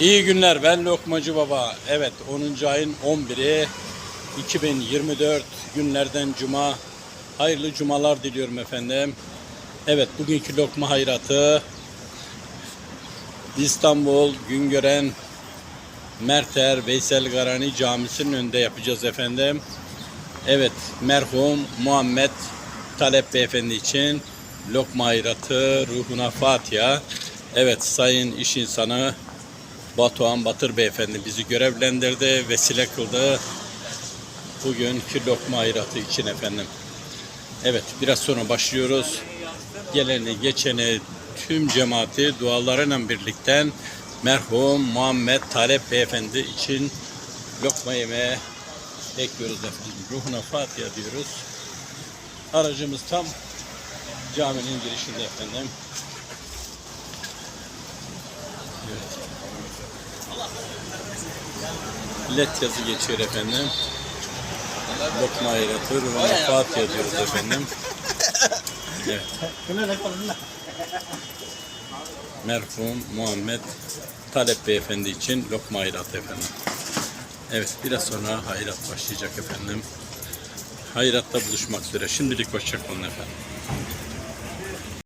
İyi günler ben Lokmacı Baba. Evet 10. ayın 11'i 2024 günlerden cuma. Hayırlı cumalar diliyorum efendim. Evet bugünkü lokma hayratı İstanbul Güngören Merter Veysel Garani Camisi'nin önünde yapacağız efendim. Evet merhum Muhammed Talep Beyefendi için lokma hayratı ruhuna Fatiha. Evet sayın iş insanı Batuhan Batır Beyefendi bizi görevlendirdi, vesile kıldı. Bugünkü lokma hayratı için efendim. Evet biraz sonra başlıyoruz. Geleni geçeni tüm cemaati dualarıyla birlikte merhum Muhammed Talep Beyefendi için lokma yemeye bekliyoruz efendim. Ruhuna Fatiha diyoruz. Aracımız tam caminin girişinde efendim. Evet. LED yazı geçiyor efendim. Lokma hayratı, ruhuna Fatiha diyoruz efendim. Merhum Muhammed Talep Beyefendi için lokma hayratı efendim. Evet biraz sonra hayrat başlayacak efendim. Hayratta buluşmak üzere. Şimdilik hoşçakalın efendim.